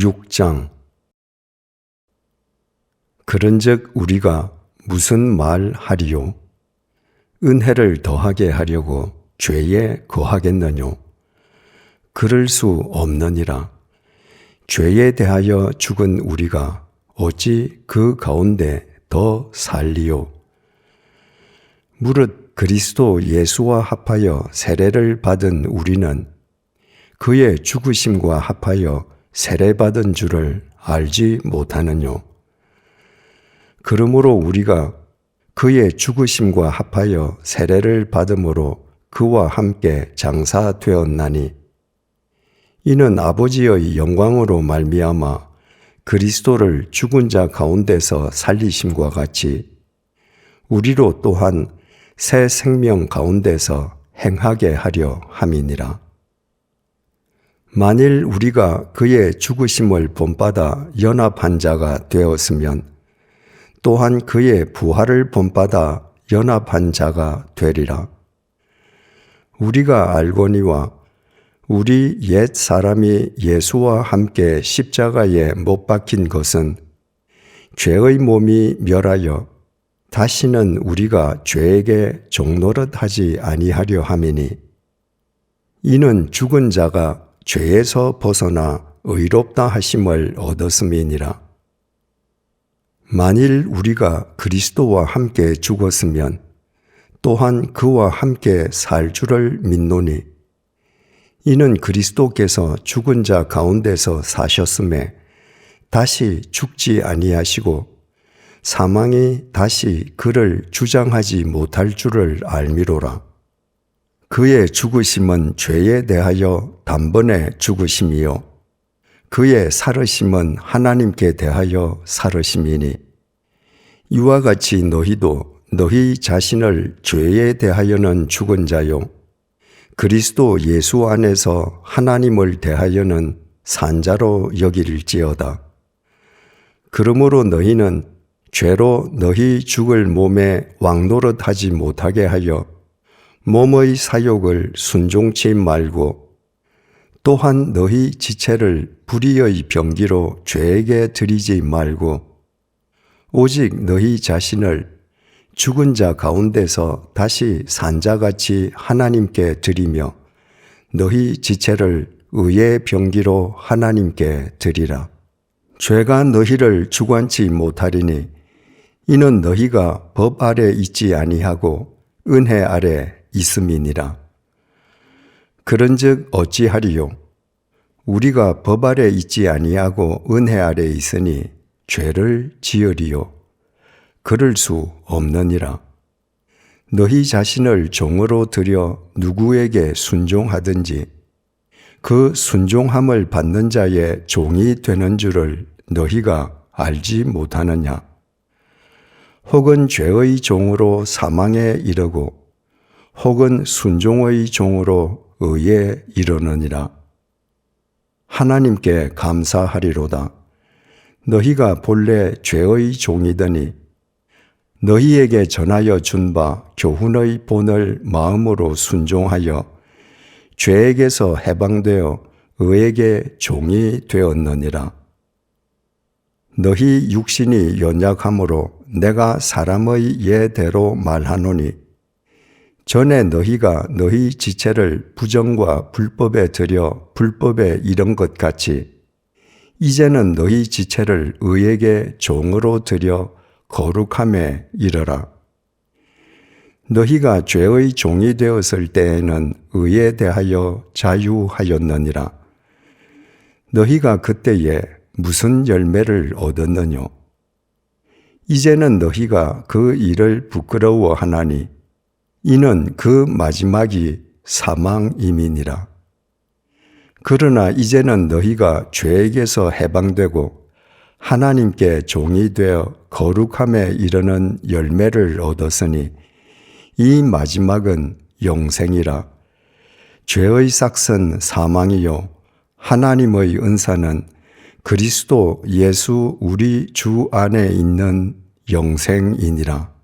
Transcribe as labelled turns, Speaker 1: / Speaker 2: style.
Speaker 1: 6장. 그런즉 우리가 무슨 말 하리요? 은혜를 더하게 하려고 죄에 거하겠느뇨? 그럴 수 없느니라. 죄에 대하여 죽은 우리가 어찌 그 가운데 더 살리요? 무릇 그리스도 예수와 합하여 세례를 받은 우리는 그의 죽으심과 합하여 세례받은 줄을 알지 못하느뇨. 그러므로 우리가 그의 죽으심과 합하여 세례를 받음으로 그와 함께 장사되었나니 이는 아버지의 영광으로 말미암아 그리스도를 죽은 자 가운데서 살리심과 같이 우리로 또한 새 생명 가운데서 행하게 하려 함이니라. 만일 우리가 그의 죽으심을 본받아 연합한 자가 되었으면 또한 그의 부활을 본받아 연합한 자가 되리라. 우리가 알거니와 우리 옛 사람이 예수와 함께 십자가에 못 박힌 것은 죄의 몸이 멸하여 다시는 우리가 죄에게 종노릇 하지 아니하려 함이니 이는 죽은 자가 죄에서 벗어나 의롭다 하심을 얻었음이니라. 만일 우리가 그리스도와 함께 죽었으면 또한 그와 함께 살 줄을 믿노니 이는 그리스도께서 죽은 자 가운데서 사셨음에 다시 죽지 아니하시고 사망이 다시 그를 주장하지 못할 줄을 알미로라. 그의 죽으심은 죄에 대하여 단번에 죽으심이요. 그의 살으심은 하나님께 대하여 살으심이니 이와 같이 너희도 너희 자신을 죄에 대하여는 죽은 자요. 그리스도 예수 안에서 하나님을 대하여는 산자로 여길지어다. 그러므로 너희는 죄로 너희 죽을 몸에 왕노릇하지 못하게 하여 몸의 사욕을 순종치 말고 또한 너희 지체를 불의의 병기로 죄에게 드리지 말고 오직 너희 자신을 죽은 자 가운데서 다시 산자 같이 하나님께 드리며 너희 지체를 의의 병기로 하나님께 드리라. 죄가 너희를 주관치 못하리니 이는 너희가 법 아래 있지 아니하고 은혜 아래 있음이니라. 그런즉 어찌하리요? 우리가 법 아래 있지 아니하고 은혜 아래 있으니 죄를 지으리요. 그럴 수 없느니라. 너희 자신을 종으로 들여 누구에게 순종하든지 그 순종함을 받는 자의 종이 되는 줄을 너희가 알지 못하느냐? 혹은 죄의 종으로 사망에 이르고 혹은 순종의 종으로 의에 이르느니라. 하나님께 감사하리로다. 너희가 본래 죄의 종이더니 너희에게 전하여 준 바 교훈의 본을 마음으로 순종하여 죄에게서 해방되어 의에게 종이 되었느니라. 너희 육신이 연약함으로 내가 사람의 예대로 말하노니 전에 너희가 너희 지체를 부정과 불법에 들여 불법에 이른 것 같이 이제는 너희 지체를 의에게 종으로 들여 거룩함에 이르라. 너희가 죄의 종이 되었을 때에는 의에 대하여 자유하였느니라. 너희가 그때에 무슨 열매를 얻었느뇨? 이제는 너희가 그 일을 부끄러워하나니 이는 그 마지막이 사망임이니라. 그러나 이제는 너희가 죄에게서 해방되고 하나님께 종이 되어 거룩함에 이르는 열매를 얻었으니 이 마지막은 영생이라. 죄의 삭은 사망이요 하나님의 은사는 그리스도 예수 우리 주 안에 있는 영생이니라.